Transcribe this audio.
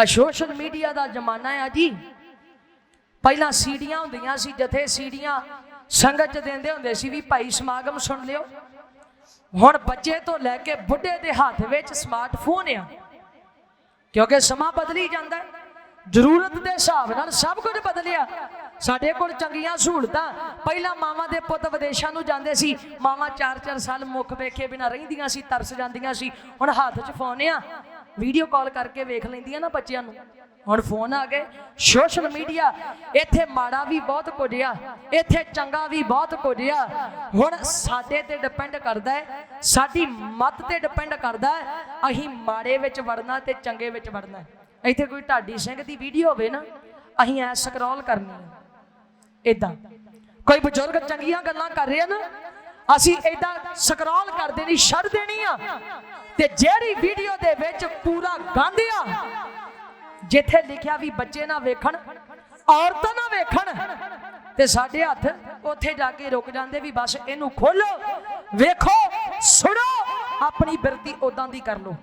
ਆ social media ਦਾ ਜ਼ਮਾਨਾ ਆ ਜੀ। ਪਹਿਲਾਂ ਸੀੜੀਆਂ ਹੁੰਦੀਆਂ ਸੀ, ਜਥੇ ਸੀੜੀਆਂ ਸੰਗਤ ਚ ਦਿੰਦੇ ਹੁੰਦੇ ਸੀ ਵੀ ਭਾਈ ਸਮਾਗਮ ਸੁਣ ਲਿਓ। ਹੁਣ ਬੱਚੇ ਤੋਂ ਲੈ ਕੇ ਬੁੱਢੇ ਦੇ ਹੱਥ ਵਿੱਚ ਸਮਾਰਟਫੋਨ ਆ। ਕਿਉਂਕਿ ਸਮਾਂ ਬਦਲੀ ਜਾਂਦਾ ਜ਼ਰੂਰਤ ਦੇ ਹਿਸਾਬ ਨਾਲ ਸਭ ਕੁਝ ਬਦਲਿਆ। ਸਾਡੇ ਕੋਲ ਚੰਗੀਆਂ ਸਹੂਲਤਾਂ। ਪਹਿਲਾਂ ਮਾਵਾਂ ਦੇ ਪੁੱਤ ਵਿਦੇਸ਼ਾਂ ਨੂੰ ਜਾਂਦੇ ਸੀ। ਮਾਵਾਂ 4-4 ਸਾਲ ਮੁੱਖ ਵੇਖੇ ਬਿਨਾ ਰਹਿੰਦੀਆਂ ਸੀ, ਤਰਸ ਜਾਂਦੀਆਂ ਸੀ। ਹੁਣ ਹੱਥ 'ਚ ਫੋਨ ਆ। ਵੀਡੀਓ ਕਾਲ ਕਰਕੇ ਵੇਖ ਲੈਂਦੀਆਂ ਨਾ ਬੱਚਿਆਂ ਨੂੰ। ਹੁਣ ਫੋਨ ਆ ਗਏ ਸੋਸ਼ਲ ਮੀਡੀਆ ਇੱਥੇ ਮਾੜਾ ਵੀ ਬਹੁਤ ਕੁਝ ਆ, ਇੱਥੇ ਚੰਗਾ ਵੀ ਬਹੁਤ ਕੁਝ ਆ। ਹੁਣ ਸਾਡੇ ਤੇ ਡਿਪੈਂਡ ਕਰਦਾ ਹੈ, ਸਾਡੀ ਮਤ ਤੇ ਡਿਪੈਂਡ ਕਰਦਾ ਹੈ, ਅਸੀਂ ਮਾੜੇ ਵਿੱਚ ਵੜਨਾ ਤੇ ਚੰਗੇ ਵਿੱਚ ਵੜਨਾ ਇੱਥੇ ਕੋਈ ਢਾਡੀ ਸਿੰਘ ਦੀ ਵੀਡੀਓ ਹੋਵੇ ਨਾ, ਅਸੀਂ ਐ ਸਕਰੋਲ ਕਰਨੀ ਹੈ। ਇਦਾਂ ਕੋਈ ਬਜ਼ੁਰਗ ਚੰਗੀਆਂ ਗੱਲਾਂ ਕਰ ਰਿਹਾ ਨਾ ਅਸੀਂ ਇਦਾਂ ਸਕਰੋਲ ਕਰ ਦੇਣੀ ਛੱਡ ਦੇਣੀ ਆ। ਤੇ ਜਿਹੜੀ ਵੀਡੀਓ ਦੇ ਵਿੱਚ ਪੂਰਾ ਗੰਦ ਆ, ਜਿੱਥੇ ਲਿਖਿਆ ਵੀ ਬੱਚੇ ਨਾ ਵੇਖਣ, ਔਰਤਾਂ ਨਾ ਵੇਖਣ, ਤੇ ਸਾਡੇ ਹੱਥ ਉੱਥੇ ਜਾ ਕੇ ਰੁਕ ਜਾਂਦੇ ਵੀ ਬਸ ਇਹਨੂੰ ਖੋਲੋ, ਵੇਖੋ, ਸੁਣੋ, ਆਪਣੀ ਬਿਰਤੀ ਉਦਾਂ ਦੀ ਕਰ ਲਓ।